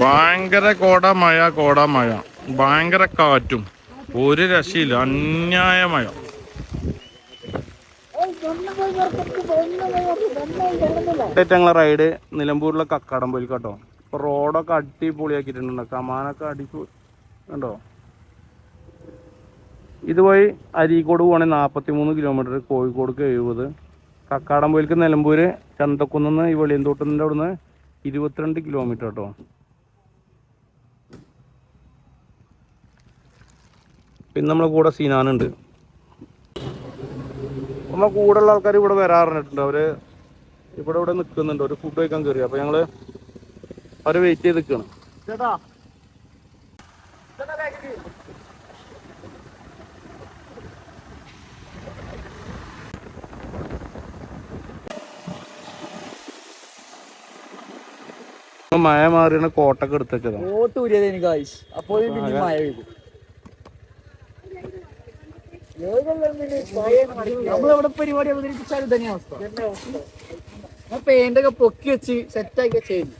ഭയങ്കര കോട മഴ കോട മഴ. ഭയങ്കര കാറ്റും. ഒരു രക്ഷയില്ല. അന്യായ മഴ. റൈഡ് നിലമ്പൂരിലെ കക്കാടം പോയി കേട്ടോ. ഇപ്പൊ റോഡൊക്കെ അടിപൊളിയാക്കിയിട്ടുണ്ട് കമാനൊക്കെ അടിച്ചു കണ്ടോ? ഇതുവഴി അരീക്കോട് പോകണേ നാൽപ്പത്തി മൂന്ന് കിലോമീറ്റർ കോഴിക്കോടേക്ക് എഴുപത് കക്കാടംപോയിലേക്ക് നിലമ്പൂര് ചന്തക്കുന്ന് ഈ വെളിയന്തോട്ടത്തിന്റെ അവിടുന്ന് ഇരുപത്തിരണ്ട് കിലോമീറ്റർ കേട്ടോ പിന്നെ നമ്മളെ കൂടെ സീനാനുണ്ട്. നമ്മളെ കൂടെ ഉള്ള ആൾക്കാർ ഇവിടെ വരാറുണ്ട് അവർ ഇവിടെ ഇവിടെ നിൽക്കുന്നുണ്ട് ഒരു ഫുഡ് കഴിക്കാൻ കയറി അപ്പൊ ഞങ്ങൾ അവർ വെയിറ്റ് ചെയ്ത് നിൽക്കണം ചേട്ടാ. മഴ മാറിയാണ് കോട്ടൊക്കെ എടുത്ത് വെച്ചതാ. കോട്ട് ഊരിയത് എനിക്ക് ഗായ്സ് അപ്പോൾ പിന്നെ മഴ പെയ്തു. നമ്മളിവിടെ പരിപാടി അവതരിപ്പിച്ചാൽ ഇതന്നെ അവസ്ഥ. ഞാൻ പെയിന്റ് ഒക്കെ പൊക്കി വെച്ച് സെറ്റ് ആക്കി ചെയ്യുന്നു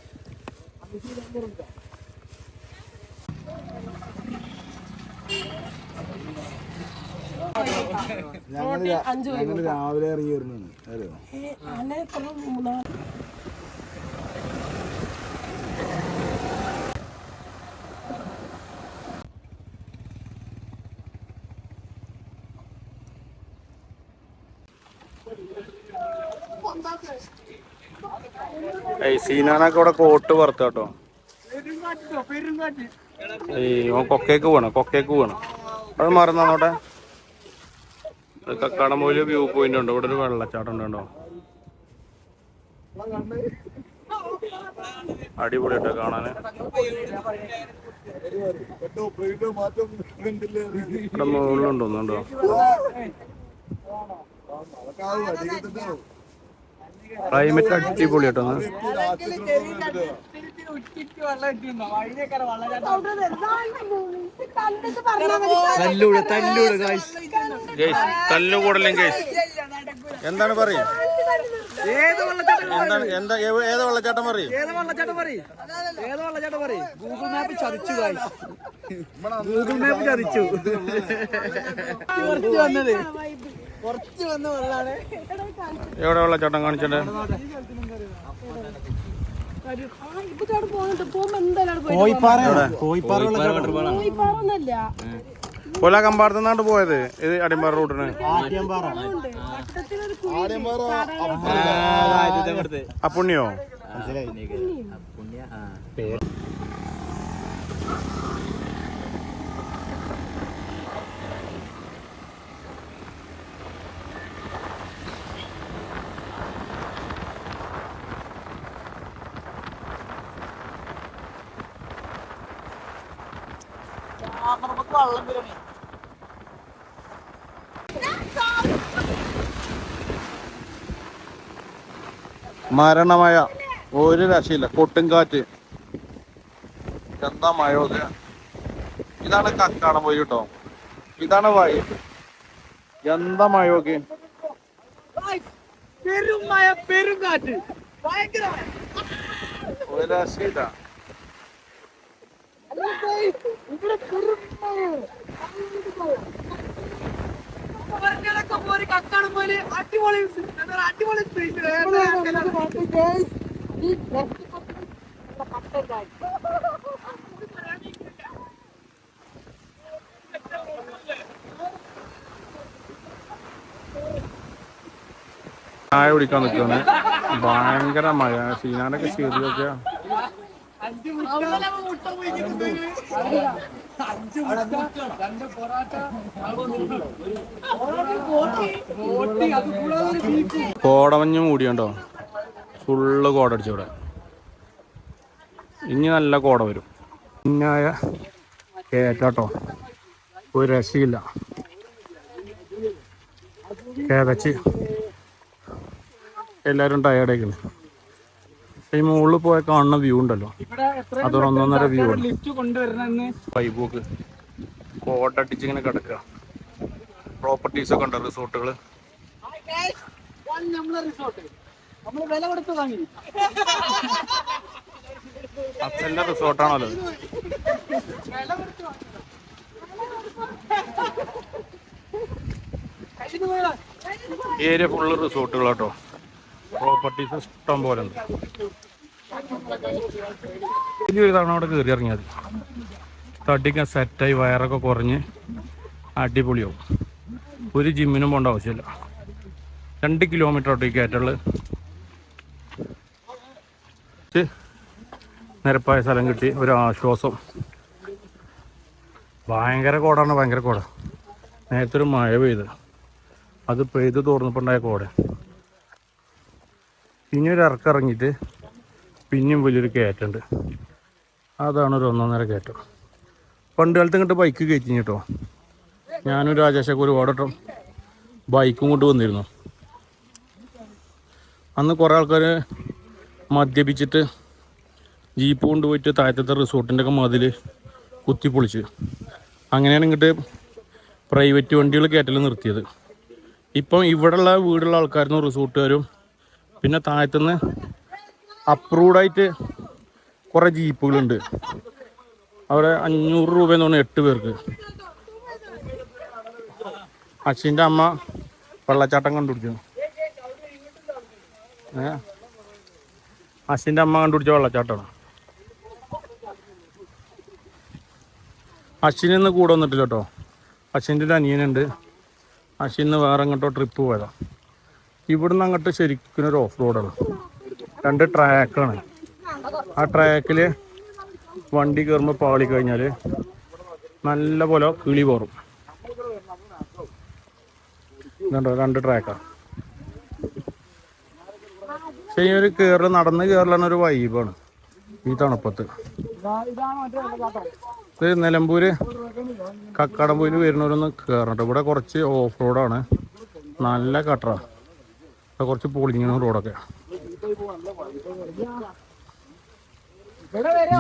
ഞങ്ങൾ രാവിലെ ഇറങ്ങി വരുന്നതാണ്. അറിയോ? സീനാനൊക്കെ ഇവിടെ കോട്ട് പുറത്ത് കേട്ടോ. അയ്യോ കൊക്കേക്ക് പോണം കൊക്കേക്ക് പോണം അത് മറന്നോട്ടെ കക്കാടംപോയിൽ വ്യൂ പോയിന്റ് ഉണ്ട്. ഇവിടെ ഒരു വെള്ളച്ചാട്ടം ഉണ്ട് കേട്ടോ. അടിപൊളിയായിട്ട് കാണാന്. ഇവിടെ മുകളിലുണ്ടോന്നുണ്ടോ ക്ലൈമറ്റ് അടിപൊളി കേട്ടോ തല്ലൂടെ തല്ലൂടെ ഗൈസ് തല്ലുകൂടലും ഗൈസ് എന്താണ് പറയും? എന്താണ് എന്താ ഏത് ഏത് വെള്ളച്ചാട്ടം പറയും? ഏത് വെള്ളച്ചാട്ടം പറയും? ഏത് വെള്ളച്ചാട്ടം പറയും? ഗൂഗിൾ മാപ്പ് ചതിച്ചു ഗൂഗിൾ മാപ്പ് ചതിച്ചു. വന്നത്. കുറച്ച് വന്ന വെള്ളാണ്. എവിടെ വെള്ളച്ചാട്ടം കോയിപ്പാറൊന്നല്ല. കൊല കമ്പാടത്തുനിന്നാണ്ട് പോയത്. ഇത് അടിമ്പാറ റൂട്ടിന്. അപ്പുണ്യോ നമുക്ക് വള്ളം വരണേ മരണമഴ ഒരു രക്ഷയില്ല കൊട്ടുംകാറ്റ് എന്താ മഴ ഇത് ഇതാണ് കക്കാടം പോയി കേട്ടോ. ഇതാണ് വഴി. എന്താ പെരും മഴ പെരും കാറ്റ് ഭയങ്കര മഴ. ഒരു രക്ഷയില്ല ഒരു കക്കാടം പോലെ അടിപൊളി അടിപൊളി സ്പേസ് ചായ കുടിക്കാൻ നിൽക്കുകയാണ് ഭയങ്കര മഴ. സീനാനൊക്കെ കോടമഞ്ഞ് മൂടിയുണ്ടോ? ഫുള്ള് കോട അടിച്ചു ഇവിടെ. ഇനി നല്ല കോട വരും. പിന്നായ കേട്ടോ ഒരു രക്ഷയില്ല. കേതച്ച്. എല്ലാവരും ടയേർഡായിക്കുന്നു ഈ മുകളിൽ പോയ കാണുന്ന വ്യൂ ഉണ്ടല്ലോ. അതൊരു ഒന്നൊന്നര വ്യൂ കോട്ടടിച്ച് ഇങ്ങനെ കിടക്കുക. പ്രോപ്പർട്ടീസ് ഒക്കെ ഉണ്ട് റിസോർട്ടുകൾ അച്ഛന്റെ റിസോർട്ടാണല്ലോ. ഏരിയ ഫുള്ള് റിസോർട്ടുകളാട്ടോ പ്രോപ്പർട്ടീസ് ഇഷ്ടം പോലെ ഉണ്ട്. തവണ അവിടെ കയറി ഇറങ്ങിയത് തടിക്ക സെറ്റായി വയറൊക്കെ കുറഞ്ഞ് അടിപൊളിയാവും. ഒരു ജിമ്മിനും പോകേണ്ട ആവശ്യമില്ല. രണ്ട് കിലോമീറ്റർ ഒട്ടി കയറ്റുള്ള നിരപ്പായ സ്ഥലം കിട്ടി. ഒരു ആശ്വാസം. ഭയങ്കര കോടാണ് ഭയങ്കര കോട. നേരത്തെ ഒരു മഴ പെയ്ത്. അത് പെയ്ത് തോർന്നപ്പോണ്ടായ കോട. ഇനി ഒരു ഇറക്കിറങ്ങിയിട്ട് പിന്നെയും വലിയൊരു കയറ്റുണ്ട് അതാണ് ഒരു ഒന്നൊന്നര കയറ്റം. പണ്ട് കാലത്ത് ഇങ്ങോട്ട് ബൈക്ക് കയറ്റി കേട്ടോ. ഞാനും രാജേഷൊക്കെ ഒരുപാട് വട്ടം ബൈക്കും കൊണ്ട് വന്നിരുന്നു. അന്ന് കുറേ ആൾക്കാർ മദ്യപിച്ചിട്ട് ജീപ്പ് കൊണ്ടുപോയിട്ട് താഴത്തെ റിസോർട്ടിന്റെ ഒക്കെ മതിൽ കുത്തിപ്പൊളിച്ച് അങ്ങനെയാണ് ഇങ്ങോട്ട് പ്രൈവറ്റ് വണ്ടികൾ കയറ്റൽ നിർത്തിയത്. ഇപ്പം ഇവിടെയുള്ള വീടുള്ള ആൾക്കാരും റിസോർട്ടുകാരും പിന്നെ താഴത്തുനിന്ന് അപ്രൂവ്ഡായിട്ട് കുറേ ജീപ്പുകളുണ്ട്. അവിടെ അഞ്ഞൂറ് രൂപ എന്ന് പറഞ്ഞാൽ എട്ട് പേർക്ക്. അച്ഛന്റെ അമ്മ വെള്ളച്ചാട്ടം കണ്ടുപിടിച്ചു. ഏ? അച്ഛന്റെ അമ്മ കണ്ടുപിടിച്ച വെള്ളച്ചാട്ടമാണ്. അശ്വിനിന്ന് കൂടെ വന്നിട്ടില്ല കേട്ടോ. അശ്വിന്റെ ഒരു അനിയനുണ്ട്. അശ്വിന്ന് വേറെ അങ്ങോട്ടോ ട്രിപ്പ് പോയതാ. ഇവിടുന്ന് അങ്ങോട്ട് ശരിക്കും ഒരു ഓഫ് റോഡാണ് രണ്ട് ട്രാക്കാണ് ആ ട്രാക്കിൽ വണ്ടി കയറുമ്പോൾ പാളി കഴിഞ്ഞാൽ നല്ല പോലെ കിളി പോറും. ഇതുണ്ടോ? രണ്ട് ട്രാക്കാണ് പക്ഷേ ഈ ഒരു കയറൽ നടന്ന് കയറലാണ് ഒരു വൈബാണ് ഈ തണുപ്പത്ത്. ഇത് നിലമ്പൂര് കക്കാടംപൂര് വരുന്നവരൊന്ന് കയറണം ഇവിടെ കുറച്ച് ഓഫ് റോഡാണ് നല്ല കട്ടറ ഇവിടെ കുറച്ച് പൊളിഞ്ഞ റോഡൊക്കെ.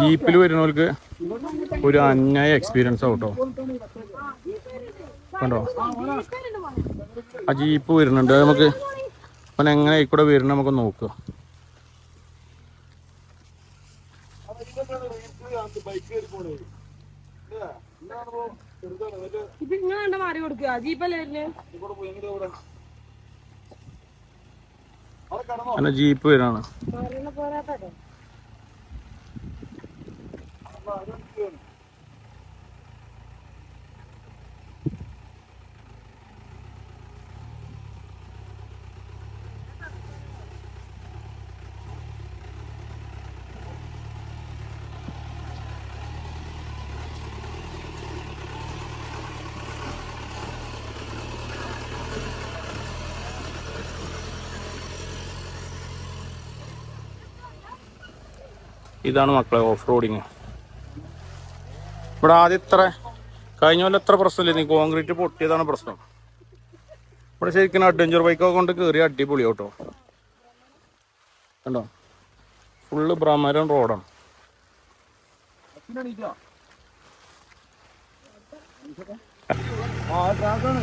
ജീപ്പിൽ വരുന്നവർക്ക് ഒരു അന്യായ എക്സ്പീരിയൻസ് ആവട്ടോ കണ്ടോ? ആ ജീപ്പ് വരുന്നുണ്ട്. നമുക്ക് അവൻ എങ്ങനെ കൂടെ വരുന്ന നമുക്ക് നോക്കുക ഇപ്പൊ ഇങ്ങനെ മാറി കൊടുക്കുക. ജീപ്പല്ലേ അങ്ങനെ ജീപ്പ് വരാണ്. മാറിയുള്ള ഇതാണ് മക്കളെ ഓഫ് റോഡിങ് ഇവിടെ ആദ്യം ഇത്ര കഴിഞ്ഞ കൊല്ലം എത്ര പ്രശ്നമില്ല. കോൺക്രീറ്റ് പൊട്ടിയതാണ് പ്രശ്നം. ഇവിടെ ശരിക്കും അഡ്വഞ്ചർ ബൈക്കൊക്കെ കൊണ്ട് കയറി അടിപൊളി കേട്ടോ കണ്ടോ? ഫുള്ള് ബ്രഹ്മരം റോഡാണ് ആ ട്രാക്കാണ്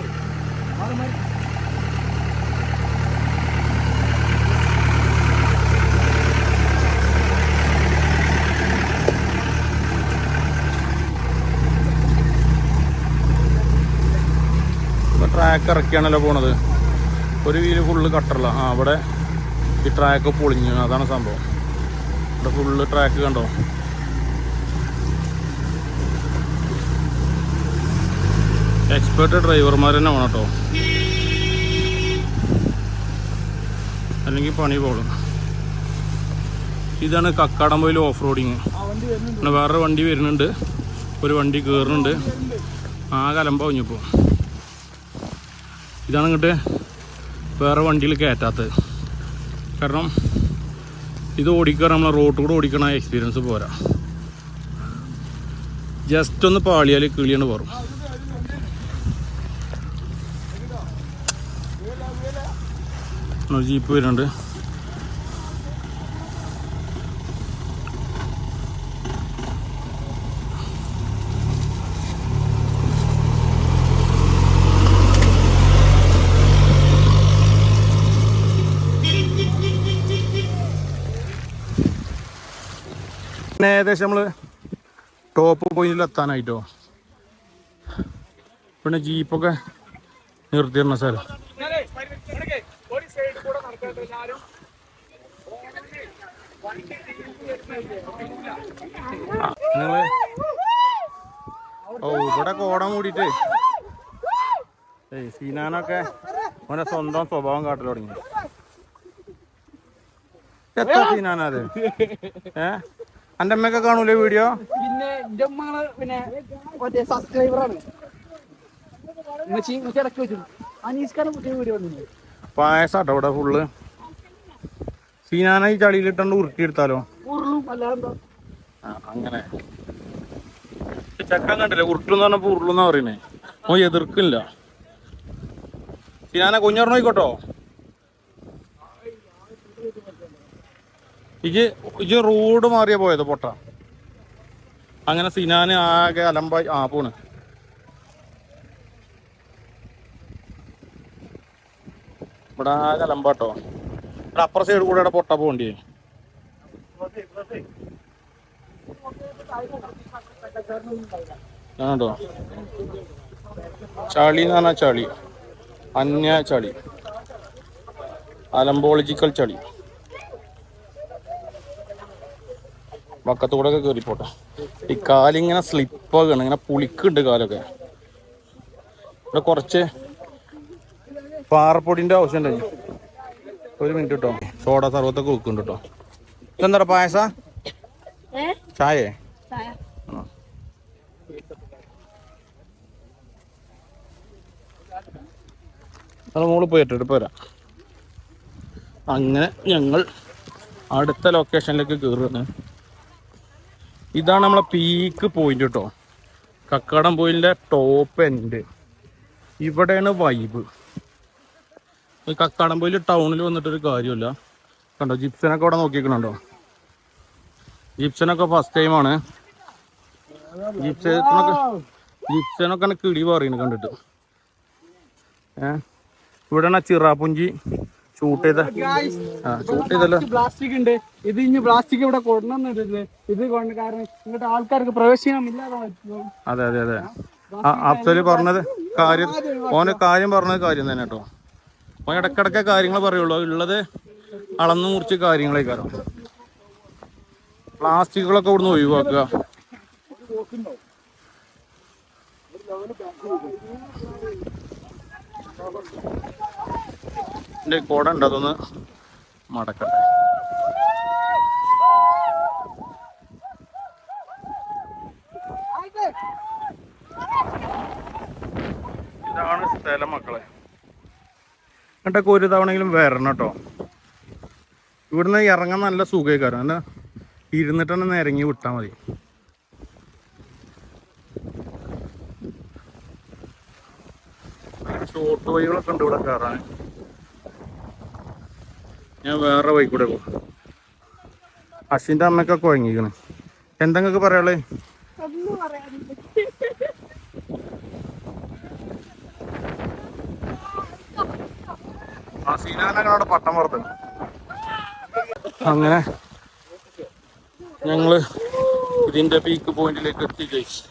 ഇപ്പൊ ട്രാക്ക് ഇറക്കിയാണല്ലോ പോണത്. ഒരു വീൽ ഫുള്ള് കട്ടറില്ല ആ അവിടെ ഈ ട്രാക്ക് പൊളിഞ്ഞു. അതാണ് സംഭവം. ഇവിടെ ഫുള്ള് ട്രാക്ക് കണ്ടോ? എക്സ്പേർട്ട് ഡ്രൈവർമാർ തന്നെ വേണം കേട്ടോ. അല്ലെങ്കിൽ പണി പോകണം ഇതാണ് കക്കാടംപോയിൽ ഓഫ് റോഡിങ് ആ വേറൊരു വണ്ടി വരുന്നുണ്ട്. ഒരു വണ്ടി കയറുന്നുണ്ട് ആകെ അലമ്പാവുഞ്ഞിപ്പോൾ ഇതാണ് ഇങ്ങോട്ട് വേറെ വണ്ടിയിൽ കയറ്റാത്തത്. കാരണം ഇത് ഓടിക്കാൻ നമ്മളെ റോഡ് കൂടെ ഓടിക്കണ എക്സ്പീരിയൻസ് പോരാ. ജസ്റ്റ് ഒന്ന് പാളിയാൽ കിളിയാണ് പോറും ഒരു ജീപ്പ് വരുന്നുണ്ട്. പിന്നെ ഏകദേശം നമ്മൾ ടോപ്പ് പോയിന്റിൽ എത്താനായിട്ടോ? പിന്നെ ജീപ്പൊക്കെ നിർത്തിയിരുന്ന എല്ലാവരും നിങ്ങൾ ഓ ഇവിടെ കോടം മൂടിട്ട് ഏയ് സീനാനൊക്കെ ഓനെ സ്വന്തം സ്വഭാവം കാട്ടൽ തുടങ്ങി. എത്ര സീനാനത് ഏ? എന്റെ അമ്മയൊക്കെ കാണൂലേ വീഡിയോ പിന്നെ എന്റെ പിന്നെ മറ്റേ സബ്സ്ക്രൈബറാണ് ഇടയ്ക്ക് വെച്ചു പുതിയ വീഡിയോ പായസാട്ടോ ഇവിടെ ഫുള്ള് സീനാന ഈ ഉരുട്ടി എടുത്താലോ? ഉരുളും അല്ലാതെ അങ്ങനെ. ചക്കാൻ കണ്ടില്ലേ? ഉരുട്ടെന്ന് പറഞ്ഞപ്പോ ഉരുളെന്നാ പറയുന്നേ? ഓ എതിർക്കില്ല. സീനാന കുഞ്ഞറിന് ഇജ് ഇജ് റോഡ് മാറിയ പോയത് പൊട്ട. അങ്ങനെ സിനാന് ആകെ അലമ്പായി ആ പോണ്. ഇവിടെ ആകെ അലമ്പാട്ടോ. ഇവിടെ അപ്പുറ സൈഡ് കൂടെ ഇവിടെ പൊട്ട പോണ്ടി ആണോ? ചളി എന്ന് പറഞ്ഞാൽ ചളി. അന്യ ചളി. അലംബോളജിക്കൽ ചളി. വക്കത്തൂടെ ഒക്കെ കയറിപ്പോട്ടെ ഈ കാലിങ്ങനെ സ്ലിപ്പാകണം ഇങ്ങനെ പുളിക്കുണ്ട് കാലൊക്കെ. ഇവിടെ കുറച്ച് പാറപ്പൊടിന്റെ ആവശ്യം ഉണ്ടായി ഒരു മിനിറ്റ് കേട്ടോ സോഡ സർവത്തൊക്കെ വെക്കുന്നുണ്ട് കേട്ടോ ഇതെന്താ പായസ? ചായേ? അത് മോൾ പോയിട്ട് എടുപ്പ് വരാം. അങ്ങനെ ഞങ്ങൾ അടുത്ത ലൊക്കേഷനിലേക്ക് കയറുകയാണ് ഇതാണ് നമ്മളെ പീക്ക് പോയിന്റ് കേട്ടോ കക്കാടം പോയിന്റിന്റെ ടോപ്പ് എൻഡ് ഇവിടെയാണ് വൈബ് കക്കാടം പോയിൽ ടൗണിൽ വന്നിട്ടൊരു കാര്യമില്ല കണ്ടോ ജിപ്സനൊക്കെ അവിടെ നോക്കിക്കണുണ്ടോ ജിപ്സനൊക്കെ ഫസ്റ്റ് ടൈമാണ് ജിപ്സനൊക്കെ ജിപ്സനൊക്കെ കിടി പറയുന്നത് കണ്ടിട്ട്. ഏഹ് ഇവിടെയാണ് ചിറാപ്പുഞ്ചി ഷൂട്ട് ചെയ്ത ഷൂട്ട് ചെയ്തല്ലോ. പ്ലാസ്റ്റിക് ഉണ്ട്. ഇത് ഇനി പ്ലാസ്റ്റിക് ഇവിടെ കൊണ്ടുവന്നിട്ടില്ല ഇത് കൊണ്ട് കാരണം ഇങ്ങോട്ട് ആൾക്കാർക്ക് പ്രവേശനം ഇല്ലാതെ അതെ അതെ അതെ. ആ അഫ്സൽ പറഞ്ഞത് കാര്യം ഓന് കാര്യം പറഞ്ഞത് കാര്യം തന്നെ കേട്ടോ. ഓൻ ഇടക്കിടക്കെ കാര്യങ്ങൾ പറയുള്ളൂ. ഉള്ളത് അളന്നു മുറിച്ച് കാര്യങ്ങളെ കാരണം പ്ലാസ്റ്റിക്കുകളൊക്കെ ഇവിടുന്ന് ഒഴിവാക്കുക. എന്റെ കോട ഉണ്ട് അതൊന്ന് മടക്കട്ടെ. ഇതാണ് സ്ഥലം മക്കളെ. എന്നിട്ടൊക്കെ ഒരു തവണയെങ്കിലും വരണം കേട്ടോ. ഇവിടുന്ന് ഇറങ്ങാൻ നല്ല സുഖമായിക്കാരം എന്നാ ഇരുന്നിട്ട് തന്നെ ഇറങ്ങി വിട്ടാൽ മതി. ഷോർട്ട് വഴികളൊക്കെ ഉണ്ട് ഇവിടെ കയറാൻ ഞാൻ വേറെ വഴി കൂടെ പോകും അശ്വിന്റെ അമ്മയൊക്കെ കുഴങ്ങിക്കണ് എന്തെങ്കിലും പറയാളേ പട്ടം പുറത്ത് അങ്ങനെ ഞങ്ങൾ ഇതിന്റെ പീക്ക് പോയിന്റിലേക്ക് എത്തി ജയിച്ചു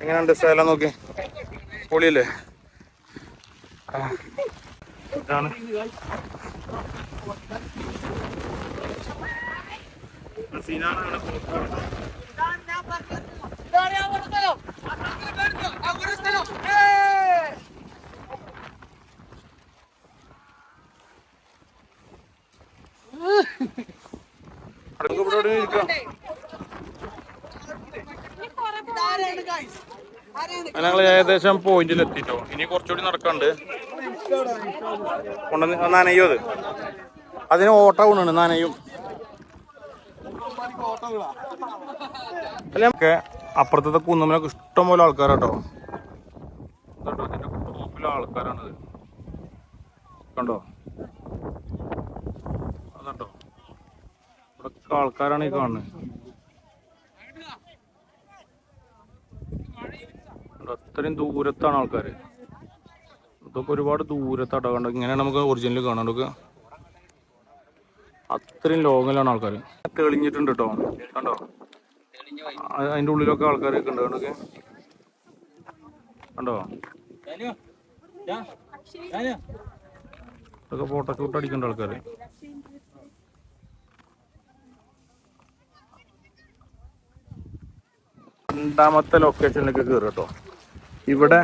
എങ്ങനെയുണ്ട് സ്ഥലം നോക്കി പൊളിയല്ലേ. ഇതാണ്. അടക്കം ഇവിടെ ഇരിക്കാം. ഞങ്ങൾ ഏകദേശം പോയിന്റിൽ എത്തിട്ടോ. ഇനി കുറച്ചുകൂടി നടക്കാണ്ട്. കൊണ്ടുവന്ന് നനയോ അത്? അതിന് ഓട്ട കൊണ്ടാണ് നനയും. അല്ല നമുക്ക് അപ്പുറത്തെ കുന്നമ്മനൊക്കെ ഇഷ്ടംപോലെ ആൾക്കാരാട്ടോ. കേട്ടോ ഇതിന്റെ ടോപ്പിലെ ആൾക്കാരാണത് കണ്ടോ? അതുണ്ടോ? ഇവിടെ ആൾക്കാരാണ് ഈ കാണുന്നത്. അത്രയും ദൂരത്താണ് ആൾക്കാർ ഇതൊക്കെ ഒരുപാട് കണ്ടോ? ഇങ്ങനെയാണ് നമുക്ക് ഒറിജിനൽ കാണാൻ നമുക്ക് അത്രയും ലോങ്ങിലാണ് ആൾക്കാർ തെളിഞ്ഞിട്ടുണ്ട് കേട്ടോ കണ്ടോ അതിന്റെ ഉള്ളിലൊക്കെ ആൾക്കാരൊക്കെ ഉണ്ട്. കണ്ടൊക്കെ കണ്ടോ? ഇതൊക്കെ ഫോട്ടോഷൂട്ട് അടിക്കണ്ട ആൾക്കാർ രണ്ടാമത്തെ ലൊക്കേഷനിലേക്ക് കയറി കേട്ടോ. ഇവിടെ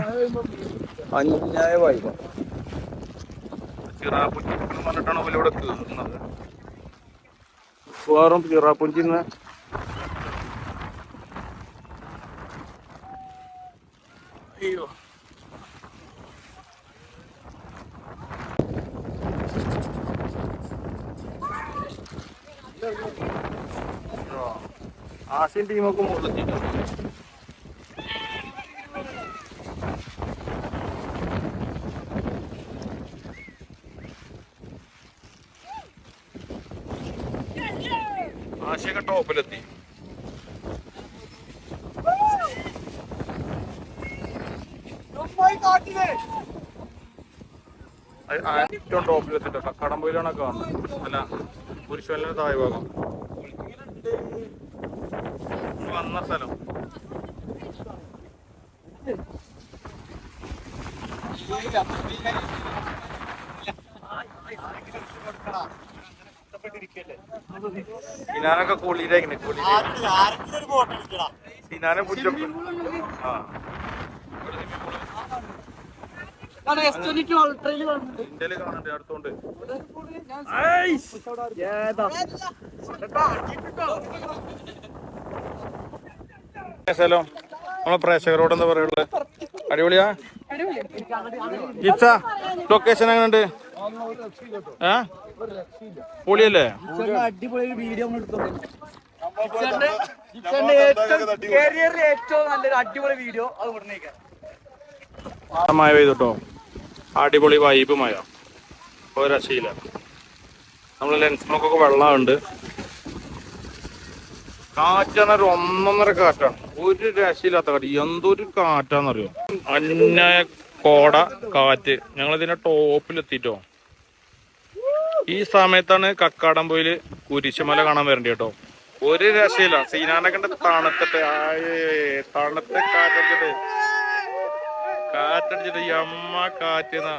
അന്യായ വായ്പ പറഞ്ഞിട്ടാണ് ഇവിടെ കയറുന്നത് അയ്യോ ടീമൊക്കെ മുകളിലെത്തിയിട്ടുണ്ട് ആശയൊക്കെ ടോപ്പിലെത്തി അത് ആ ഏറ്റവും ടോപ്പിലെത്തിട്ടോ കടമ്പയിലാണ് കാണുന്നത്. അല്ല കുരിശുവല്ല താഴെ ഭാഗം വന്ന സ്ഥലം. സിനാനൊക്കെ കൂളി സിനാനെ പിടിച്ചപ്പോ ആ. സ്ഥലം നമ്മളെ പ്രേക്ഷകരോട് എന്താ പറയുള്ളത് അടിപൊളിയാ? ജിപ്സ ലൊക്കേഷൻ എങ്ങനെയുണ്ട്? ഏ? പൊളിയല്ലേ? അടിപൊളി വീഡിയോ കരിയറിൽ ഏറ്റവും നല്ലൊരു അടിപൊളി വീഡിയോ അത് ഉടനേക്കാം മഴ പെയ്തുട്ടോ അടിപൊളി വൈബ് ഒരശീല ഒരു നമ്മളെ ലെൻസിനൊക്കെ വെള്ളമുണ്ട് കാറ്റാണ് ഒരു ഒന്നൊന്നര കാറ്റാണ്. ഒരു രക്ഷയില്ലാത്ത കാറ്റ്. എന്തൊരു കാറ്റാന്നറിയോ? അന്യായ കോട കാറ്റ്. ഞങ്ങൾ ഇതിന്റെ ടോപ്പിലെത്തിട്ടോ? ഈ സമയത്താണ് കക്കാടംപോയിൽ കുരിശുമല കാണാൻ വരേണ്ടി കേട്ടോ. ഒരു രക്ഷയില്ല. സീനാനൊക്കെ തണുത്തിട്ട് തണുത്ത കാറ്റടിച്ചിട്ട് കാറ്റടിച്ചിട്ട് അമ്മ കാറ്റെന്നാ.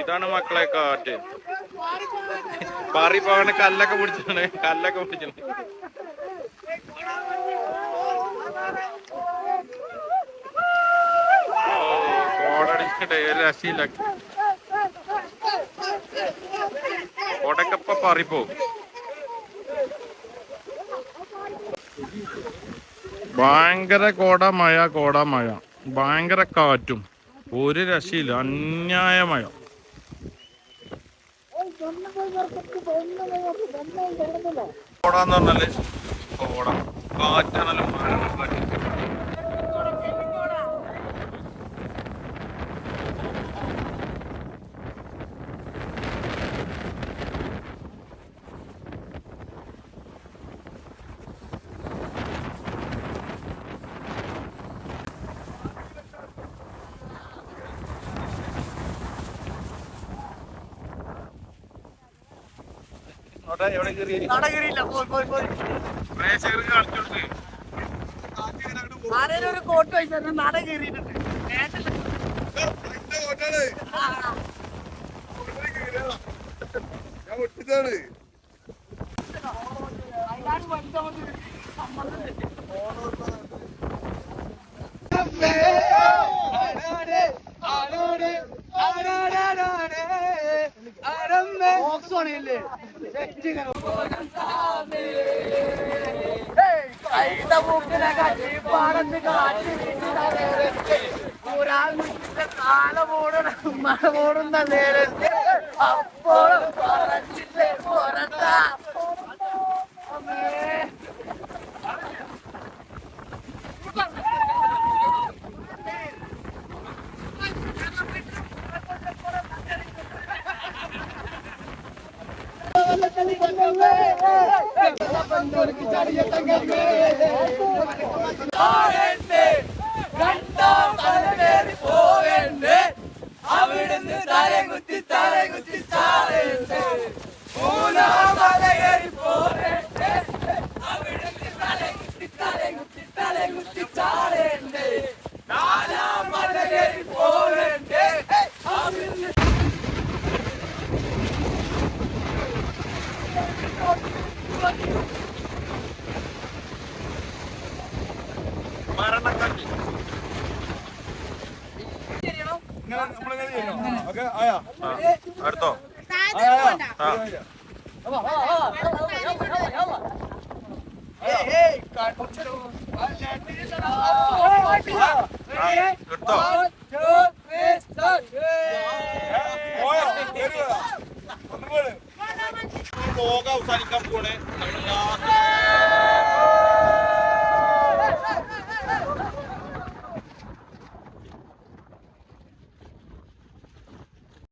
ഇതാണ് മക്കളെ കാറ്റ്. പാറി പോകണ കല്ലൊക്കെ പിടിച്ചിട്ടുണ്ട് കല്ലൊക്കെ പിടിച്ചിട്ടുണ്ട് കോടടിച്ചിട്ട് ഒരു രക്ഷയില്ല കോടൊക്കെ ഇപ്പൊ പാറിപ്പോ ഭയങ്കര കോട മഴ കോട മഴ. ഭയങ്കര കാറ്റും. ഒരു രക്ഷയില്ല. അന്യായ മഴ പറഞ്ഞാൽ കോട കാറ്റാണല്ലോ. എവിടെ കയറി? നടകരിയില്ല പോയി പോയി പോയി. പ്രേക്ഷകർക്ക് കാണിച്ചു കൊടുക്ക് ആരേലും ഒരു കോട്ട് വെച്ചാൽ നട കയറിയിട്ടുണ്ട്. ഞാൻ ഒട്ടിച്ചാണ് ഓടുന്ന നേരത്തെ അപ്പോൾ പറഞ്ഞില്ലേ പോരട്ടാ അവിടുന്ന് തലകുത്തി തലകുത്തി തല കുത്തി ചാടേണ്ടേ മൂന്നാമ എടുത്തോ? എടുത്തോ ലോകം അവസാനിക്കാൻ പോണേ